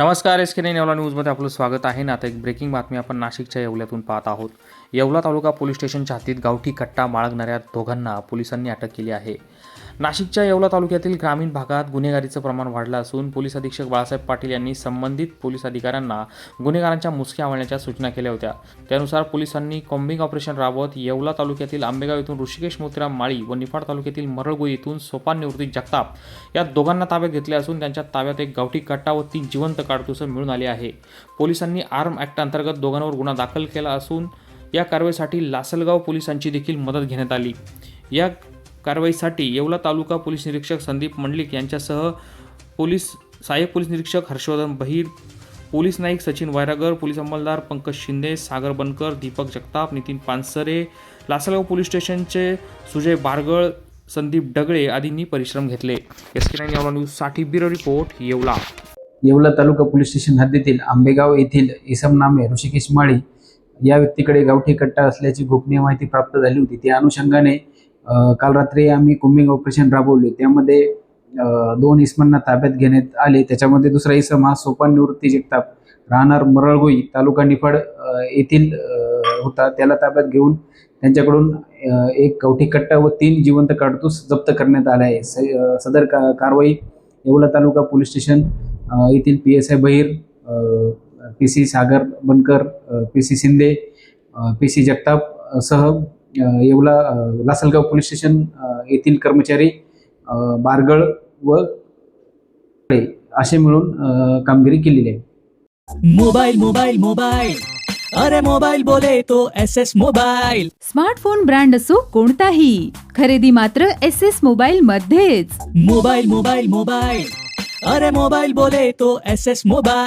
नमस्कार S K nine Yeola न्यूजमध्ये आपलं स्वागत आहे. ना आता एक ब्रेकिंग बातमी आपण नाशिकच्या येवल्यातून पाहत आहोत. येवला तालुका पोलीस स्टेशनच्या हद्दीत गावठी कट्टा बाळगणाऱ्या दोघांना पोलिसांनी अटक केली आहे. नाशिकच्या येवला तालुक्यातील ग्रामीण भागात गुन्हेगारीचं प्रमाण वाढलं असून पोलीस अधीक्षक बाळासाहेब पाटील यांनी संबंधित पोलीस अधिकाऱ्यांना गुन्हेगारांच्या मुसक्या आवळण्याच्या सूचना केल्या होत्या. त्यानुसार पोलिसांनी कॉम्बिंग ऑपरेशन राबवत येवला तालुक्यातील आंबेगाव येथून ऋषिकेश मोतीराम माळी व निफाड तालुक्यातील मरळगोई येथून सोपान निवृत्ती जगताप या दोघांना ताब्यात घेतले असून त्यांच्या ताब्यात एक गावठी कट्टा व तीन जिवंत काडतुसं मिळून आली आहे. पोलिसांनी आर्म ॲक्ट अंतर्गत दोघांवर गुन्हा दाखल केला असून या कारवाईसाठी लासलगाव पोलिसांची देखील मदत घेण्यात आली. या कारवाईसाठी येवला तालुका पोलीस निरीक्षक संदीप मंडलिक यांच्यासह पोलीस सहाय्यक पोलीस निरीक्षक हर्षवर्धन बहिर पोलीस नाईक सचिन वायरागर पोलीस अंमलदार पंकज शिंदे सागर बनकर दीपक जगताप नितीन पानसरे लासलगाव पोलीस स्टेशनचे सुजय बारगळ संदीप डगळे आदींनी परिश्रम घेतले. एस के नाईन येवला न्यूजसाठी bureau report Yeola. Yeola taluka police station हद्दीतील आंबेगाव येथील इसम नामे ऋषिकेश माळी या व्यक्तीकडे गावठी कट्टा असल्याची गोपनीय माहिती प्राप्त झाली होती. त्या अनुषंगाने काल रात्री आम्ही कुंबिंग ऑपरेशन राबवले. त्यामध्ये दोन इसमांना ताब्यात घेण्यात आले. त्याच्यामध्ये दुसरा इसम हा सोपान निवृत्ती जगताप राहणार मरळगोई तालुका निफाड येथील होता. त्याला ताब्यात घेऊन त्यांच्याकडून एक कवठी कट्टा व तीन जिवंत काडतूस जप्त करण्यात आला आहे. स- सदर का कारवाई येवला तालुका पोलीस स्टेशन येथील P S I Bahir P C Sagar Bankar P C Shinde P C Jagtap सह येवला लासलगाव पोलीस स्टेशन येथील कर्मचारी बारगळ व असे मिळून कामगिरी केलेली आहे. मोबाइल मोबाइल मोबाइल अरे मोबाइल बोले तो S S mobile smartphone brand असो कोणताही खरेदी मात्र एस एस मोबाईल मध्येच. मोबाइल मोबाइल मोबाइल अरे मोबाइल बोले तो एस एस मोबाइल